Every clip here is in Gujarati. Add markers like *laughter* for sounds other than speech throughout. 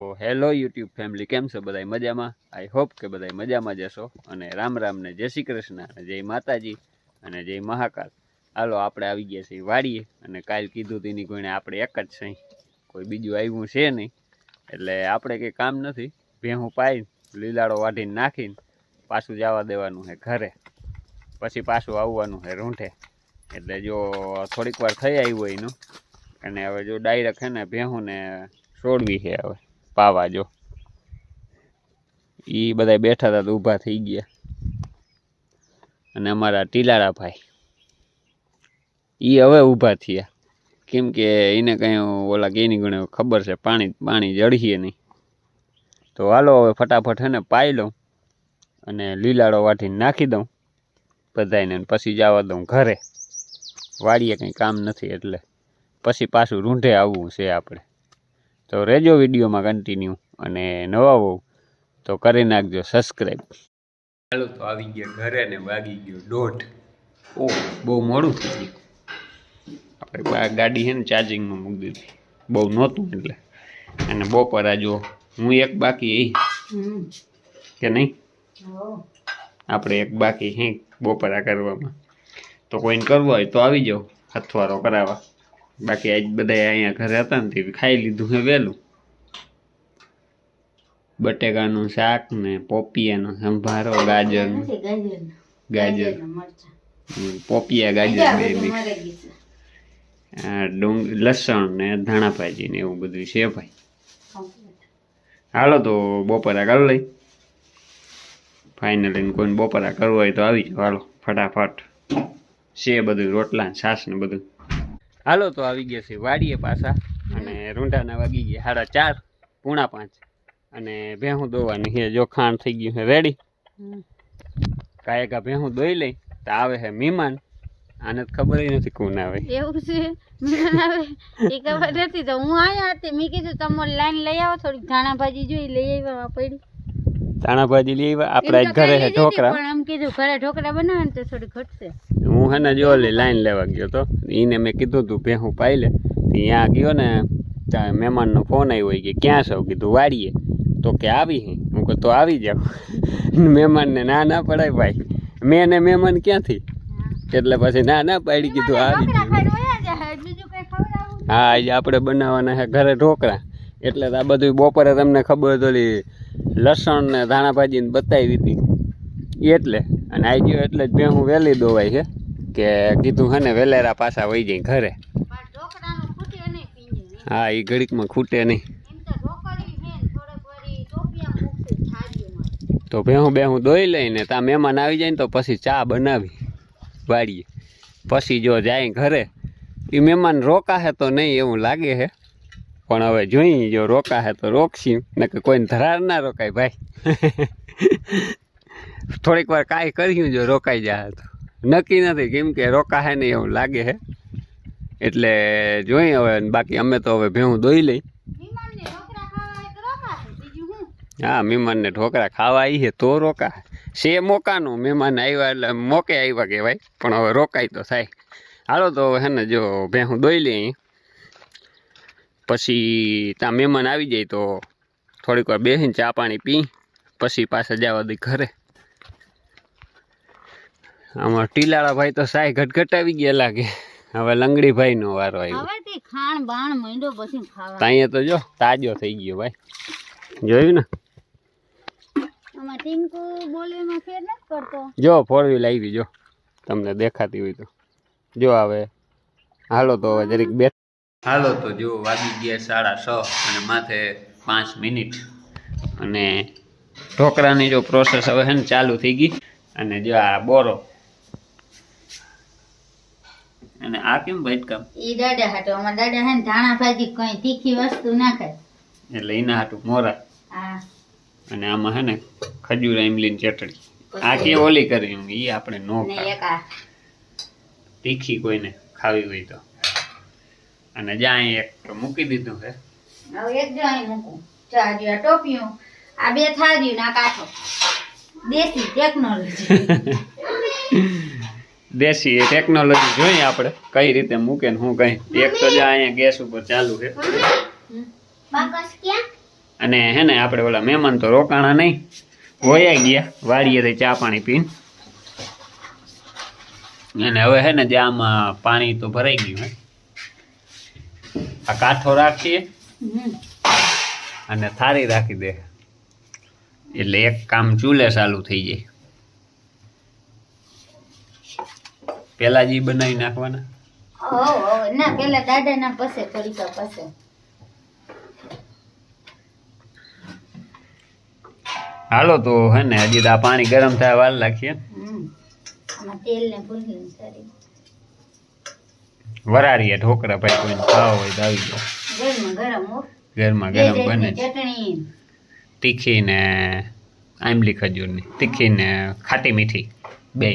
હેલો યુટ્યુબ ફેમિલી, કેમ છો બધાય મજામાં? આઈ હોપ કે બધાય મજામાં જશો અને રામ રામ ને જય શ્રી કૃષ્ણ જય માતાજી અને જય મહાકાલ. હાલો, આપણે આવી ગયા છીએ વાડીએ અને કાલ કીધું તેની કોઈને આપણે એક જ છે. કોઈ બીજું આવ્યું છે નહીં. એટલે આપણે કંઈ કામ નથી. ભેહું પાઈ લીલાડો વાઢીને નાખીને પાછું જવા દેવાનું છે ઘરે. પછી પાછું આવવાનું છે રૂંઠે એટલે જો થોડીક વાર થઈ આવ્યું એનું. અને હવે જો ડાયરેક્ટ છે ને ભેહું ને છોડવી છે હવે. પાવા જો. એ બધા બેઠા હતા તો ઊભા થઈ ગયા. અને અમારા ટીલારા ભાઈ. એ હવે ઊભા થયા. કેમ કે એને કંઈ ઓલા કેની ગણે ખબર છે, પાણી પાણી જળીએ નહીં. તો હાલો હવે ફટાફટ હે ને પાઈ લઉં અને લીલાડો વાટીને નાખી દઉં બધાને પછી જવા દઉં ઘરે. વાડીએ કંઈ કામ નથી એટલે. પછી પાછું રૂંઢે આવવું છે આપણે. તો રહેજો વિડીયોમાં કન્ટિન્યુ અને નવા હોવ તો કરી નાખજો સબસ્ક્રાઈબ ચાલો તો આવી ગયા ઘરે ને વાગી ગયો દોઢ. ઓ બહુ મોડું થઈ ગયું. આપણે ગાડી છે ને ચાર્જિંગમાં મૂકી દીધી. બહુ નહોતું એટલે. અને બપોરા જો હું એક બાકી એ કે નહીં? આપણે એક બાકી હે બપોરા કરવામાં. તો કોઈને કરવું હોય તો આવી જાઓ. હથવારો કરાવવા. બાકી આજ બધા અહીંયા ઘરે હતા ને તે ખાઈ લીધું છે વહેલું બટેકાનું શાક ને પોપિયાનો સંભારો ગાજર. ગાજર. પોપિયા ગાજર બે મિક્સ ડુંગ લસણ ને ધાણા ભાજી ને એવું બધું છે ભાઈ. હાલો તો બપોરા કરી લઈ. ફાઇનલી કોઈને બપોરા કરવું હોય તો આવી જાઓ. હાલો ફટાફટ. છે બધું રોટલા છાશ ને બધું. હાલો તો આવી ગયા છે વાડીએ પાછા. અને રૂંઢાના વાગી ગયા સાડા ચાર પૂણા પાંચ. અને ભેહું દોવાની છે જો ખાણ થઈ ગયું છે રેડી કાયકા ભેહું દોઈ લઈ તો આવે છે મહેમાન. આને ખબર નથી કોણ આવે. એવું છે? મહેમાન આવે? એ ખબર નથી તો હું આયા હતી. મેં કીધું તમારે લાઈન લઈ આવો થોડીક ધાણા ભાજી જોઈ લઈ આવ્યા પડી. ધાણા ભાજી લઈ આવ્યા આપણે ઘરે ઢોકળા. પણ આમ કીધું ઘરે ઢોકળા બનાવે ને તો થોડી ઘટશે. હું હે ને જો ઓલી લાઈન લેવા ગયો તો એને મેં કીધું તું ભેહું પાઈ લે ત્યાં ગયો ને ત્યાં મહેમાનનો ફોન આવ્યો કે ક્યાં છો? કીધું વાડીએ. તો કે આવી હે. હું કહું તો આવી જાઉં મહેમાનને ના ના પડાય ભાઈ. મેં ને મહેમાન ક્યાંથી? એટલે પછી ના ના પાડી કીધું આવી હા આજે આપણે બનાવવાના છે ઘરે ઢોકળા. એટલે આ બધું બપોરે તમને ખબર તો ઓલી લસણ ને ધાણા ભાજીને બતાવી હતી. એટલે અને આવી ગયો એટલે જ ભેહું વહેલી દોવાય છે કે કીધું હે ને વેલેરા પાછા વહી જાય ઘરે. હા એ ઘડીકમાં ખૂટે નહીં. તો ભેહું બેહું દોઈ લઈને ત્યાં મહેમાન આવી જાય ને તો પછી ચા બનાવી વાડીએ પછી જો જાય ઘરે એ મહેમાન રોકાશે તો નહીં એવું લાગે છે પણ હવે જોઈએ જો રોકાશે તો રોકશી ને કે કોઈને ધરાર ના રોકાય ભાઈ. *laughs* થોડીક વાર કાંઈ કર્યું જો રોકાઈ જાય તો. નક્કી નથી. કેમ કે રોકાશે નહીં એવું લાગે છે. એટલે જોઈએ હવે બાકી અમે તો હવે ભેહું દોઈ લઈ. હું? મહેમાનને ઢોકળા ખાવા આવીએ તો રોકા છે મોકાનું મહેમાન આવ્યા એટલે મોકે આવ્યા કહેવાય પણ હવે રોકાય તો થાય. હાલો તો હે ને જો ભેહું દોઈ લઈ પછી ત્યાં મહેમાન આવી જાય તો થોડીક વાર બેસીને ચા પાણી પી પછી પાછા જવા દે ઘરે. આમાં ટીલાળા ભાઈ તો સાય ઘટઘટાવી ગયા લાગે હવે લંગડી ભાઈનો વારો આવ્યો. હવે તે ખાણ બાણ માંડ્યો પછી ખાવા. ત્યાં તો જો તાજો થઈ ગયો ભાઈ. જોયું ને? આમાં ટીમકુ બોલીમાં ફેર નથી કરતો જો ફોર વ્હીલ આવી જો. તમને દેખાતી હોય તો. જો હવે હાલો તો હવે જરીક બે હાલો તો જો વાગી ગયા સાડા છ અને માથે પાંચ મિનિટ. અને ઢોકળાની જો પ્રોસેસ હવે છે ને ચાલુ થઈ ગઈ. અને જો આ બોરો અને આ કેમ ભટકામ ઈ દાડા હાટો અમારા દાદા હે ધાણા ભાજી કઈ તીખી વસ્તુ ના ખાય. એટલે એના હાટું મોરા. હા. અને આમાં હે ને ખજૂર આમલીની ચટણી. આ કે ઓલી કરી હું એ આપણે નો આ. તીખી કોઈને ખાવી હોય તો. અને જ્યાં એક એક મૂકી દીધું છે હવે એક જો અહીં મૂકું. ચાર જો આ ટોપિયું આ બે થાજી ના કાંઠો. દેશી ટેકનોલોજી *laughs* દેશી ટેકનોલોજી જોઈએ આપણે કઈ રીતે મૂકે ને હું કઈ. એક તો જ્યાં અહીંયા ગેસ ઉપર ચાલુ છે. અને હે ને આપણે ઓલા મહેમાન તો રોકાણા નહીં. વોયા ગયા વાડીએ ચા પાણી પીને. અને હવે હે ને જે આમાં પાણી તો ભરાઈ ગયું હે. આ કાંઠો રાખીએ. અને થાળી રાખી દે. એટલે એક કામ ચૂલે ચાલુ થઈ જાય. પેલા જી બનાવી નાખવાના? હો ના પેલા દાદા ના પસે વાર પસે. હાલો તો હે ને હજી તો આ પાણી ગરમ થાય વાર આમાં તેલ ને ભૂલી સારી. વરાળીએ ઢોકળા ભાઈ કોઈને ખાવા હોય તો આવી જાઓ. ગરમ ગરમ ઘરમાં ગરમ બને તીખી ને આંબલી ખજૂરની તીખી ને ખાટી મીઠી બે.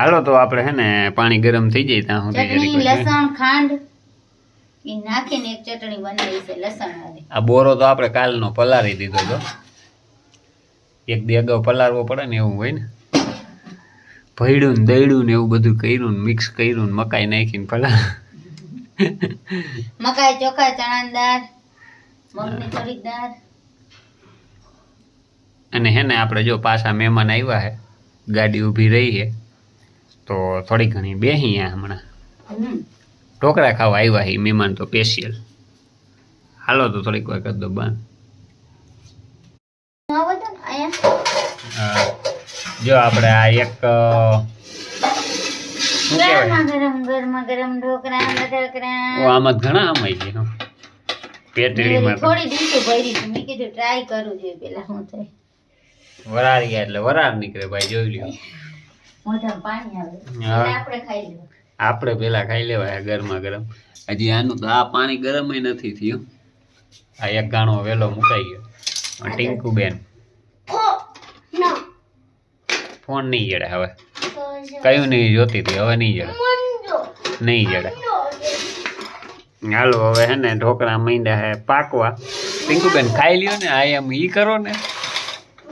હાલો તો આપણે હે ને પાણી ગરમ થઈ જાય ત્યાં સુધી લસણ ખાંડ એ નાખીને એક ચટણી બનાવી છે લસણ વાળી આ બોરો તો આપણે કાલનો પલાળી દીધો તો. એક દી અગાઉ પલાળવો પડે ને એવું હોય ને. ભયડું ને દયડું ને એવું બધું કર્યું ને મિક્સ કર્યું ને મકાઈ નાખીને પલાળ. મકાઈ ચોખા ચણાની દાળ મગની થોડીક દાળ. અને હે ને આપણે જો પાછા મહેમાન આવ્યા હે ગાડી ઊભી રહી છે તો થોડી ઘણી બેહી હમણાં. ઢોકળા ખાવા આવ્યા હે મહેમાન તો સ્પેશિયલ હાલો તો થોડીક વાર કરી દો બાન જો આપણે આ એક આમાં ઘણા આમાઈ છે હો. થોડી ડીશું ભરી છે મેં કીધું ટ્રાય કરવું જોઈએ પેલા હું થાય. વરાળ ગયા એટલે વરાળ નીકળે ભાઈ જોઈ લ્યો. મોઢામાં પાણી આવે. આપણે ખાઈ લેવું આપણે પેલા ખાઈ લેવાય ગરમા ગરમ. હજી આનું તો આ પાણી ગરમ નથી થયું. આ એક ગાણો વેલો મુકાઈ ગયો. ટીંકુ બેન. ફોન નહીં જડે હવે. કયું નહીં જોતી હતી હવે નહીં જડે. નહીં જડે. હાલો હવે હે ને ઢોકળા માંડ્યા હે પાકવા. ટીંકુબેન ખાઈ લ્યો ને આ એમ ઈ કરો ને.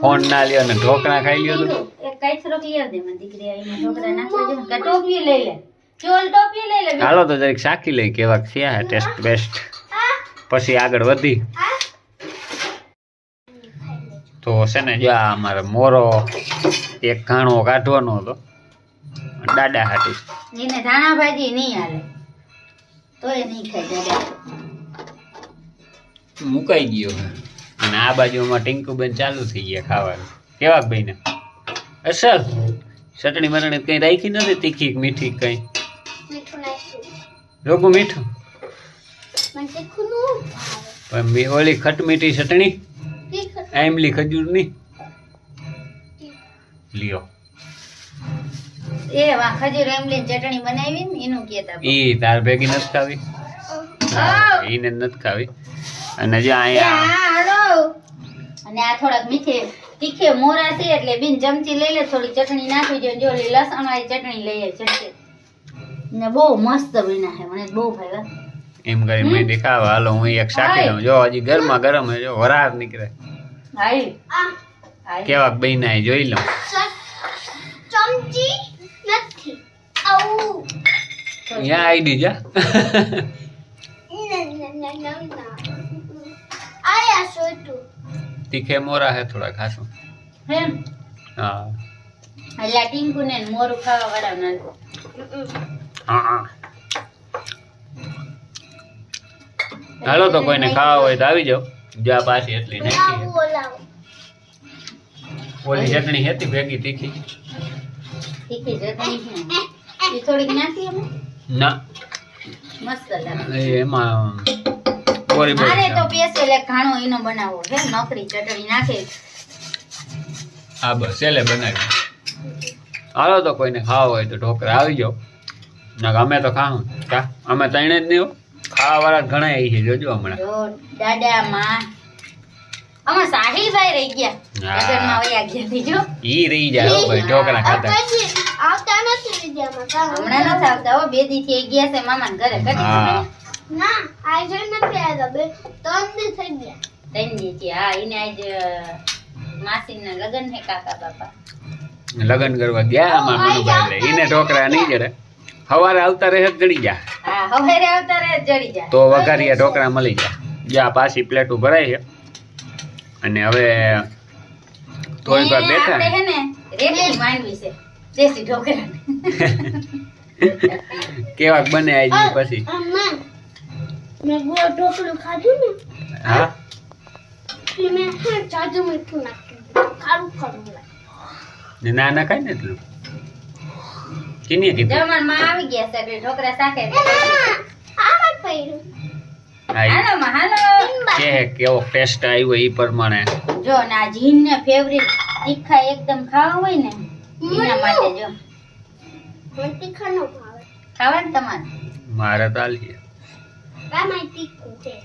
ફોન ના લ્યો ને ઢોકળા ખાઈ લ્યો તો. એક કાચરો ક્લિયર દે મને દીકરી આવીને છોકરા નાખવા જો કે ટોપી લઈ લે? ચોલ ટોપી લઈ લે. હાલો તો જરીક સાકી લઈ કેવાક છે ટેસ્ટ બેસ્ટ. પછી આગળ વધી. તો છે ને જો આ અમારે મોરો એક ઘાણો કાઢવાનો હતો. દાડા હાટી. એને ધાણા ભાજી નહીં હાલે. તોય નહીં ખાય દાદા. મુકાઈ ગયો. અને આ બાજુમાં ટીંકુબેન ચાલુ થઈ ગયા ખાવાનું. કેવાક ભાઈને અસલ ચટણી મરણી કઈ રાખી નથી તીખી મીઠી કઈ? રોગું મીઠું? પણ મી- ઓલી ખટ મીઠી ચટણી આમલી ખજૂરની? લ્યો. એ વા ખજૂર એમલી ચટણી બનાવી ને એનું કેતા ઈ તાર ભેગી નથી ખાવી? હા, ઈને નથી ખાવી. અને જો અહીંયા અને આ થોડાક મીઠે તીખે મોરા છે એટલે બિન ચમચી લઈ લે થોડી ચટણી નાખી દે જો લસણ વાળી ચટણી લઈએ ચટણી ને બહુ મસ્ત બન્યા છે મને બહુ ભાવ્યા એમ કરી મેં દેખાવા હાલો હું એક શાકી લઉં જો હજી ગરમા ગરમ હે જો વરાળ નીકળે. હાઈ કેવા બહેના એ જોઈ લઉં ચમચી નથી. આવું. અહીંયા આઈડી જા. ના ના ના ના ના. આયા સોટું. તીખે મોરા હે થોડા ખાસું. એમ હા. એટલે ટીંકુ ને મોરું ખાવા વાળા ના હા હા. હાલો તો કોઈને ખાવા હોય તો આવી જાઓ. જા પાછી એટલી નાખી ઓલી ચટણી હતી ભેગી તીખી. ના. મસ્ત લાગે તો પેસે ઘાણો એનો બનાવો નકરી ચટણી નાખે. હા બસ છેલ્લે બનાવી. હાલો તો કોઈને ખાવા હોય તો ઢોકરા આવી જાઓ. ના અમે તો ખાવું કા? અમે ત્રણે જ નહીં ખાવા વાળા ઘણા આવી છે જોજો હમણાં. જો દાદા માં અમે સાહિલભાઈ રહી ગયા. લગનમાં વયા ગયા થી ઈ રહી જાય ભાઈ ઢોકળા ખાતા. આવતા નથી વિદ્યામાં હમણાં નથી આવતા હો બે દી થી ગયા છે મામા ઘરે ના આજે નથી આવ્યા બે ત્રણ દી થઈ ગયા. ત્રણ દી થી હા એને આજ માસી લગન હે કાકા બાપા. લગ્ન કરવા ગયા આમાં મનુભાઈ એટલે ઈને ઢોકરા નહીં જડે. હવારે આવતા રહે જડી જા હા હવે આવતા રહે જડી જા તો વઘારિયા ઢોકરા મળી જાય જે પાછી પ્લેટો ભરાય છે. અને હવે થોડીક વાર બેઠા હે ને રેતી માંડવી છે. દેશી ઢોકળા *laughs* કેવાક બને આવી પછી. મેં ગોળ ઢોકળું ખાધું ને હા? મેં હે જાજુ મીઠું નાખ્યું ખારું ખારું લાગે. ને ના ખાય ને એટલું? કીને કીધું જમણમાં આવી ગયા છે એટલે ઢોકળા શાકે આમાં પડ્યું હા ઈ હાલો માં હાલો. કે કેવો ટેસ્ટ આવ્યો એ પ્રમાણે? જો ને આ જીન ને ફેવરિટ તીખા એકદમ ખાવા હોય ને એના માટે જો. તીખા નો ભાવે. ખાવા ને તમારે? મારે તો આમાં તીખું pico.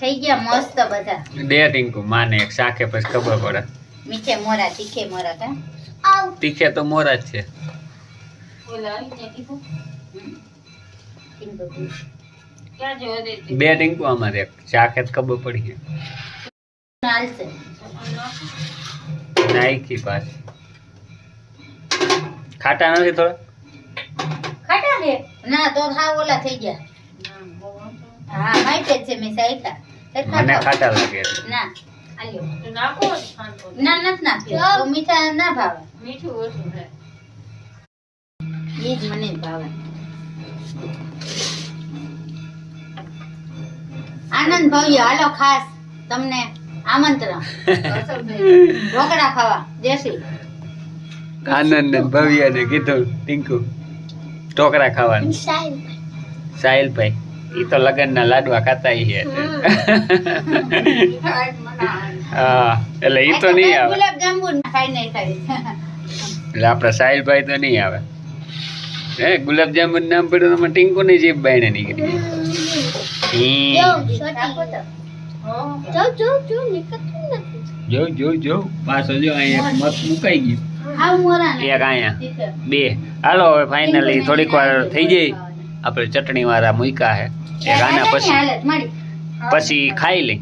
થઈ ગયા મસ્ત બધા. દે ટીંકુ માને એક શાકે પછી ખબર પડે. મીઠે મોરા તીખે મોરા કા? આવ. તીખે તો મોરા જ છે. બે ટીંકુ અમારે એક જ ખબર પડી નાખી પાછી. ખાટા નથી થોડા? ખાટા છે? ના તો હા ઓલા થઈ ગયા. હા માઈટે છે મેં સાઈકા મને ખાટા લાગે ના. આલ્યો. ના નથી નાખ્યો. તો મીઠા ના ભાવે. એ જ મને ભાવે. આનંદ ભવ્ય હાલો ખાસ તમને આમંત્રણ. *laughs* રોકડા ખાવા. દેશી આનંદ ને ભવ્ય ને કીધું ટીંકુ. ઢોકરા ખાવાનું. સાહિલભાઈ એ તો લગન ના લાડવા ખાતા છે. હા એટલે એ તો નહીં આવે. ગુલાબ જાંબુ ખાઈ નહીં એટલે આપણા સાહિલભાઈ તો નહીં આવે. હે ગુલાબ જાંબુ નામ પડ્યું તો ટીંકુ ની જીભ બાઈને નીકળી. જો જો જો જો નીકળતું નથી. જો જો જો પાછો જો અહીંયા મત મુકાઈ ગયું. એક અહીંયા બે. હાલો હવે ફાઇનલી થોડીક વાર થઈ જઈ. આપણે ચટણી વાળા મૂક્યા હે. એક આના પછી પછી ખાઈ લઈ.